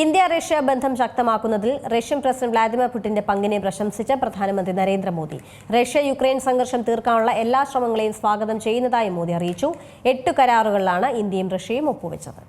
India Russia ബന്ധം ശക്തമാക്കുന്നതിൽ Russian president Vladimir പുടിന്റെ പങ്കിനെ പ്രശംസിച്ച പ്രധാനമന്ത്രി നരേന്ദ്രമോദി. റഷ്യ യുക്രൈൻ സംഘർഷം തീർക്കാനുള്ള എല്ലാ ശ്രമങ്ങളെയും സ്വാഗതം ചെയ്യുന്നതായി മോദി അറിയിച്ചു. എട്ട് കരാറുകളിലാണ് ഇന്ത്യയും റഷ്യയും ഒപ്പുവെച്ചത്.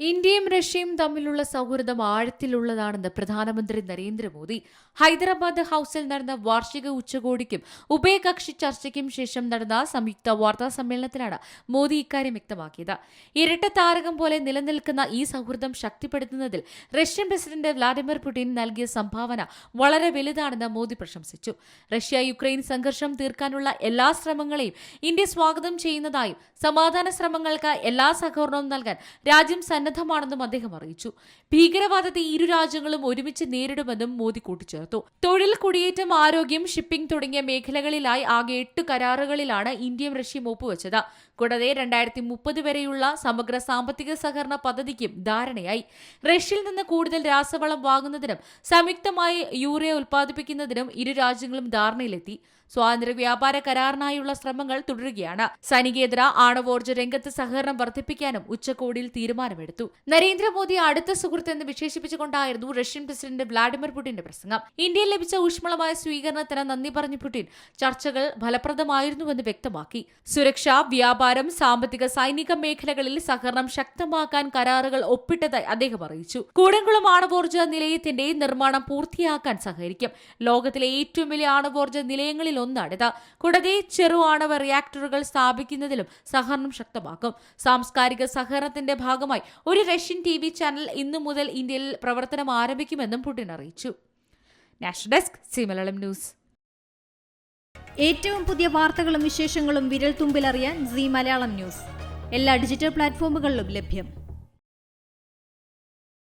ഇന്ത്യയും റഷ്യയും തമ്മിലുള്ള സൗഹൃദം ആഴത്തിലുള്ളതാണെന്ന് പ്രധാനമന്ത്രി നരേന്ദ്രമോദി ഹൈദരാബാദ് ഹൌസിൽ നടന്ന വാർഷിക ഉച്ചകോടിക്കും ഉഭയകക്ഷി ചർച്ചയ്ക്കും ശേഷം നടന്ന സംയുക്ത വാർത്താ സമ്മേളനത്തിലാണ് മോദി ഇക്കാര്യം വ്യക്തമാക്കിയത്. ഇരട്ട താരകം പോലെ നിലനിൽക്കുന്ന ഈ സൗഹൃദം ശക്തിപ്പെടുത്തുന്നതിൽ റഷ്യൻ പ്രസിഡന്റ് വ്ളാഡിമിർ പുടിൻ നൽകിയ സംഭാവന വളരെ വലുതാണെന്ന് മോദി പ്രശംസിച്ചു. റഷ്യ യുക്രൈൻ സംഘർഷം തീർക്കാനുള്ള എല്ലാ ശ്രമങ്ങളെയും ഇന്ത്യ സ്വാഗതം ചെയ്യുന്നതായും സമാധാന ശ്രമങ്ങൾക്ക് എല്ലാ സഹകരണവും നൽകാൻ രാജ്യം സന്നദ്ധമാണെന്നും അദ്ദേഹം അറിയിച്ചു. ഭീകരവാദത്തെ ഇരു രാജ്യങ്ങളും ഒരുമിച്ച് നേരിടുമെന്നും മോദി കൂട്ടിച്ചേർത്തു. തൊഴിൽ കുടിയേറ്റം ആരോഗ്യം ഷിപ്പിംഗ് തുടങ്ങിയ മേഖലകളിലായി ആകെ എട്ട് കരാറുകളിലാണ് ഇന്ത്യയും റഷ്യയും ഒപ്പുവെച്ചത്. കൂടാതെ രണ്ടായിരത്തി മുപ്പത് വരെയുള്ള സമഗ്ര സാമ്പത്തിക സഹകരണ പദ്ധതിക്കും ധാരണയായി. റഷ്യയിൽ നിന്ന് കൂടുതൽ രാസവളം വാങ്ങുന്നതിനും സംയുക്തമായി യൂറിയ ഉൽപ്പാദിപ്പിക്കുന്നതിനും ഇരു രാജ്യങ്ങളും ധാരണയിലെത്തി. സ്വാതന്ത്ര്യ വ്യാപാര കരാറിനായുള്ള ശ്രമങ്ങൾ തുടരുകയാണ്. സൈനികേതര ആണവോർജ രംഗത്ത് സഹകരണം വർദ്ധിപ്പിക്കാനും ഉച്ചകോടിയിൽ തീരുമാനമെടുത്തു. നരേന്ദ്രമോദി അടുത്ത സുഹൃത്ത് എന്ന് വിശേഷിപ്പിച്ചുകൊണ്ടായിരുന്നു റഷ്യൻ പ്രസിഡന്റ് വ്ളാഡിമിർ പുടിന്റെ പ്രസംഗം. ഇന്ത്യയിൽ ലഭിച്ച ഊഷ്മളമായ സ്വീകരണത്തിന് നന്ദി പറഞ്ഞു പുടിൻ. ചർച്ചകൾ ഫലപ്രദമായിരുന്നുവെന്ന് വ്യക്തമാക്കി. സുരക്ഷ വ്യാപാരം സാമ്പത്തിക സൈനിക മേഖലകളിൽ സഹകരണം ശക്തമാക്കാൻ കരാറുകൾ ഒപ്പിട്ടതായി അദ്ദേഹം അറിയിച്ചു. കൂടംകുളം ആണവോർജ നിലയത്തിന്റെ നിർമ്മാണം പൂർത്തിയാക്കാൻ സഹകരിക്കും. ലോകത്തിലെ ഏറ്റവും വലിയ ആണവോർജ നിലയങ്ങളിൽ ഒന്നാണിത് കൂടാതെ ചെറു ആണവ റിയാക്ടറുകൾ സ്ഥാപിക്കുന്നതിലും സഹകരണം ശക്തമാക്കും. സാംസ്കാരിക സഹകരണത്തിന്റെ ഭാഗമായി ഒരു റഷ്യൻ ടി വി ചാനൽ ഇന്നു മുതൽ ഇന്ത്യയിൽ പ്രവർത്തനം ആരംഭിക്കുമെന്നും പുടിൻ അറിയിച്ചു. National desk news. ഏറ്റവും പുതിയ വാർത്തകളും വിശേഷങ്ങളും വിരൽ തുമ്പിലറിയാൻ സി മലയാളം ന്യൂസ്. എല്ലാ ഡിജിറ്റൽ പ്ലാറ്റ്ഫോമുകളിലും ലഭ്യം.